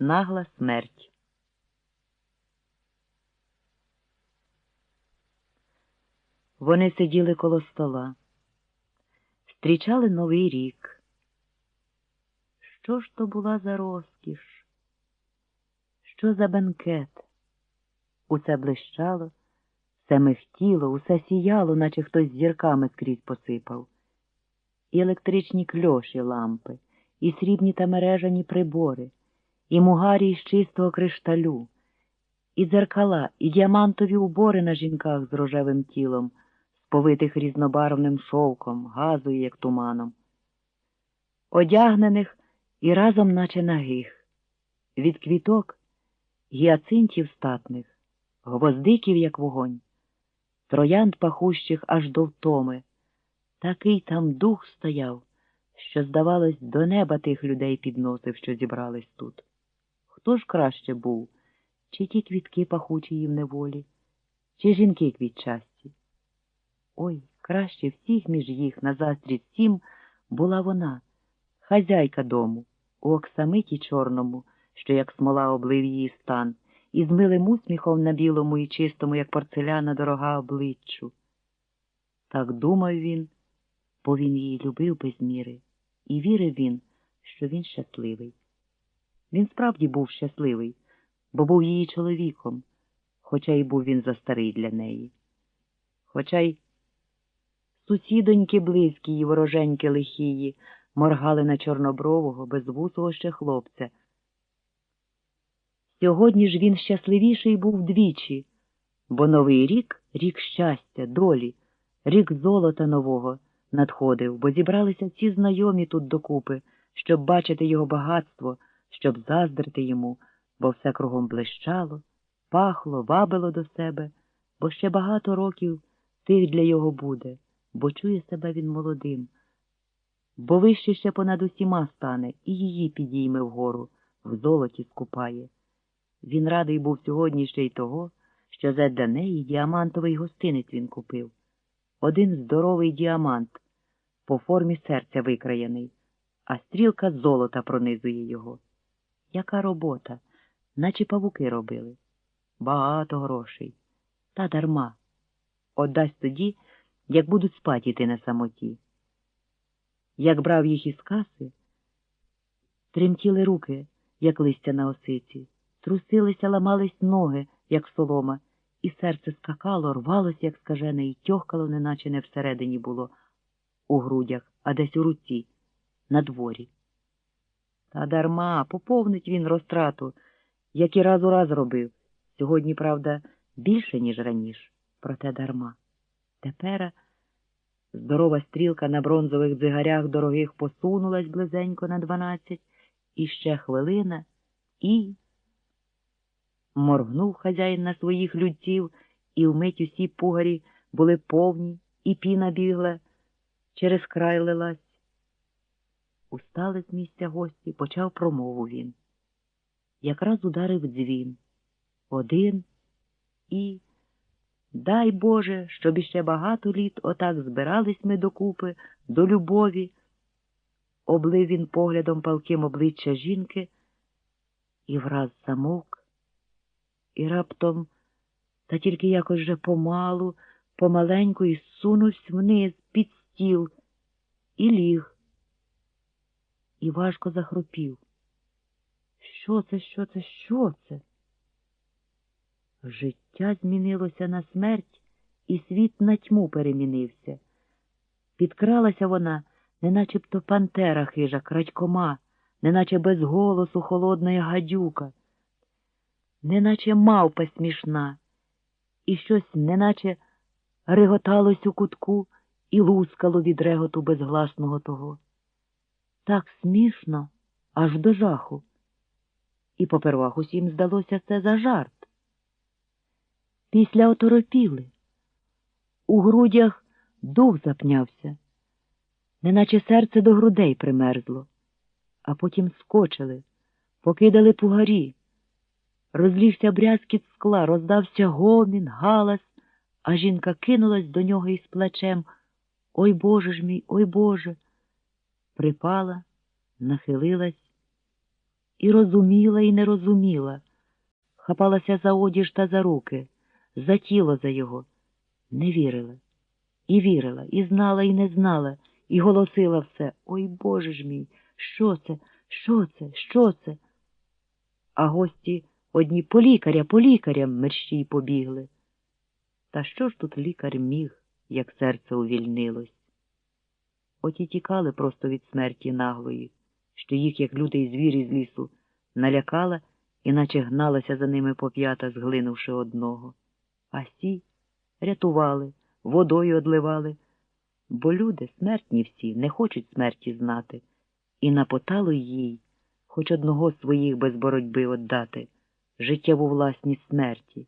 Нагла смерть. Вони сиділи коло стола, зустрічали Новий рік. Що ж то була за розкіш? Що за бенкет? Усе блищало, все михтіло, усе сіяло, наче хтось зірками скрізь посипав. І електричні кльоші лампи, і срібні та мережані прибори, і мугарі з чистого кришталю, і дзеркала, і діамантові убори на жінках з рожевим тілом, сповитих різнобарвним шовком, газою, як туманом, одягнених і разом, наче нагих, від квіток гіацинтів статних, гвоздиків, як вогонь, троянд пахущих аж до втоми. Такий там дух стояв, що, здавалось, до неба тих людей підносив, що зібрались тут. Хто ж краще був, чи ті квітки пахучі їм неволі, чи жінки квітчасті? Ой, краще всіх між їх на застріт всім була вона, хазяйка дому, у оксамиті чорному, що як смола облив її стан, і з милим усміхом на білому і чистому, як порцеляна дорога обличчю. Так думав він, бо він її любив без міри, і вірив він, що він щасливий. Він справді був щасливий, бо був її чоловіком, хоча й був він застарий для неї. Хоча й сусідоньки близькі й вороженьки лихії моргали на чорнобрового, безвусого ще хлопця. Сьогодні ж він щасливіший був двічі, бо новий рік рік щастя, долі, рік золота нового надходив, бо зібралися всі знайомі тут докупи, щоб бачити його багатство, щоб заздрити йому, бо все кругом блищало, пахло, вабило до себе, бо ще багато років тих для його буде, бо чує себе він молодим, бо вище ще понад усіма стане і її підійме вгору, в золоті скупає. Він радий був сьогодні ще й того, що задля неї діамантовий гостинець він купив. Один здоровий діамант, по формі серця викраєний, а стрілка золота пронизує його. Яка робота, наче павуки робили. Багато грошей. Та дарма. Отдасть тоді, як будуть спати йти на самоті. Як брав їх із каси, тремтіли руки, як листя на осиці, трусилися, ламались ноги, як солома, і серце скакало, рвалося, як скажене, і тьохкало, неначе не всередині було, у грудях, а десь у руці, на дворі. Та дарма, поповнить він розтрату, як і раз у раз робив. Сьогодні, правда, більше, ніж раніше, проте дарма. Тепер здорова стрілка на бронзових дзигарях дорогих посунулась близенько на дванадцять, і ще хвилина, і. Моргнув хазяїн на своїх людців, і вмить усі пугарі були повні, і піна бігла, через край лилась. Устали з місця гості, почав промову він. Якраз ударив дзвін. Один і. Дай Боже, щоб іще багато літ отак збирались ми докупи, до любові. Облив він поглядом палким обличчя жінки і враз замовк, і раптом, та тільки якось же помалу, помаленьку і сунувся вниз під стіл і ліг, і важко захропів. Що це, що це, що це? Життя змінилося на смерть, і світ на тьму перемінився. Підкралася вона, неначебто пантера хижа, крадькома, неначе без голосу холодна гадюка, неначе мавпа смішна, і щось неначе реготалось у кутку і лускало від реготу безгласного того. Так смішно, аж до жаху. І попервах усім здалося це за жарт. Після оторопіли. У грудях дух запнявся, неначе серце до грудей примерзло, а потім скочили, покидали пугарі. Розлігся брязкіт скла, роздався гомін, галас, а жінка кинулась до нього із плачем. Ой Боже ж мій, ой Боже. Припала, нахилилась І розуміла, і не розуміла. Хапалася за одіж та за руки, за тіло за його. Не вірила. І вірила, і знала, і не знала, і голосила все. Ой, Боже ж мій, що це, що це, що це? А гості одні по лікаря, по лікарям мерщій побігли. Та що ж тут лікар міг, як серце увільнилось? От і тікали просто від смерті наглої, що їх, як лютий звір із лісу, налякала і наче гналася за ними поп'ята, зглинувши одного. А сі рятували, водою одливали, бо люди смертні всі, не хочуть смерті знати, і напотало їй хоч одного своїх без боротьби отдати, життєву власність смерті.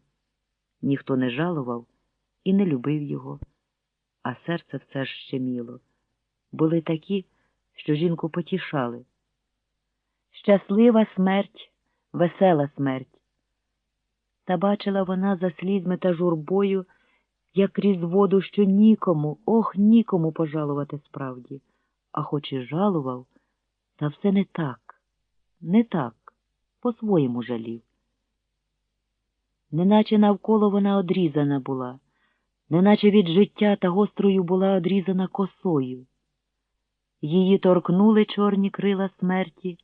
Ніхто не жалував і не любив його, а серце все ж щеміло. Були такі, що жінку потішали. Щаслива смерть, весела смерть. Та бачила вона за слізьми та журбою, як крізь воду, що нікому, ох, нікому пожалувати справді, а хоч і жалував, та все не так, не так, по-своєму жалів. Неначе навколо вона одрізана була, неначе від життя та гострою була одрізана косою. Її торкнули чорні крила смерті,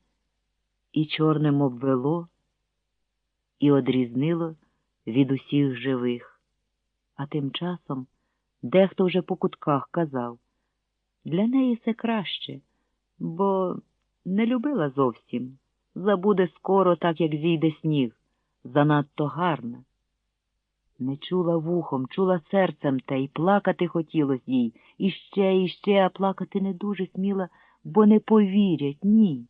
і чорним обвело, і одрізнило від усіх живих. А тим часом дехто вже по кутках казав для неї все краще, бо не любила зовсім, забуде скоро, так як зійде сніг, занадто гарна. Не чула вухом, чула серцем те, і плакати хотілось їй, і ще, і ще, а плакати не дуже сміла, бо не повірять, ні.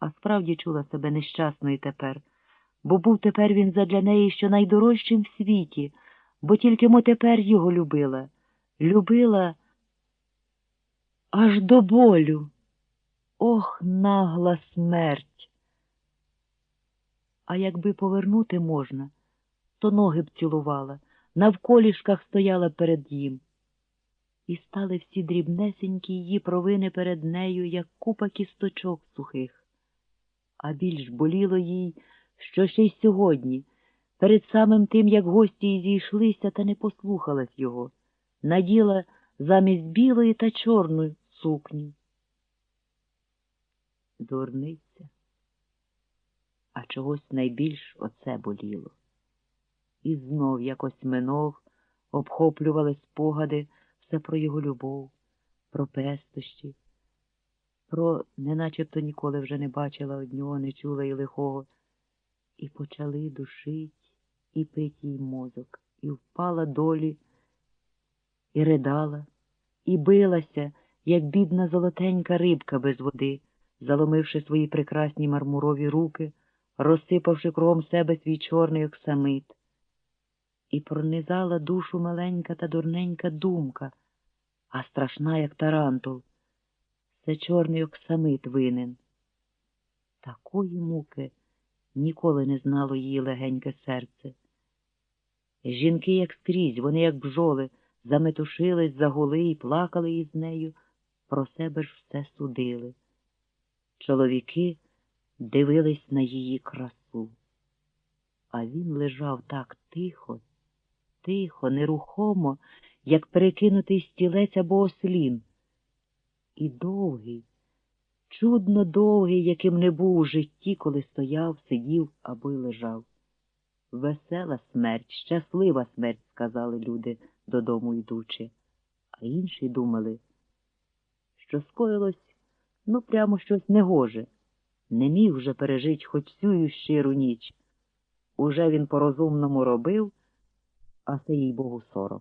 А справді чула себе нещасною тепер, бо був тепер він задля неї що найдорожчим в світі, бо тільки мо тепер його любила, любила аж до болю. Ох, нагла смерть. А якби повернути можна, то ноги б цілувала, навколішках стояла перед їм. І стали всі дрібнесенькі її провини перед нею, як купа кісточок сухих. А більш боліло їй, що ще й сьогодні, перед самим тим, як гості й зійшлися, та не послухалась його, наділа замість білої та чорної сукні. Дурниця. А чогось найбільш оце боліло. І знов якось минов, обхоплювали спогади все про його любов, про пестощі, про неначебто ніколи вже не бачила однього, не чула і лихого, і почали душить, і пить їй мозок, і впала долі, і ридала, і билася, як бідна золотенька рибка без води, заломивши свої прекрасні мармурові руки, розсипавши кругом себе свій чорний оксамит. І пронизала душу маленька та дурненька думка, а страшна, як тарантул. Це чорний оксамит винен. Такої муки ніколи не знало її легеньке серце. Жінки, як скрізь, вони, як бджоли, заметушились, загули і плакали із нею, про себе ж все судили. Чоловіки дивились на її красу, а він лежав так тихо, тихо, нерухомо, як перекинутий стілець або ослін. І довгий, чудно довгий, яким не був у житті, коли стояв, сидів або й лежав. Весела смерть, щаслива смерть, сказали люди, додому йдучи, а інші думали, що скоїлось, ну, прямо щось негоже. Не міг вже пережить хоч цю щиру ніч. Уже він по розумному робив, а це їй Богу сором.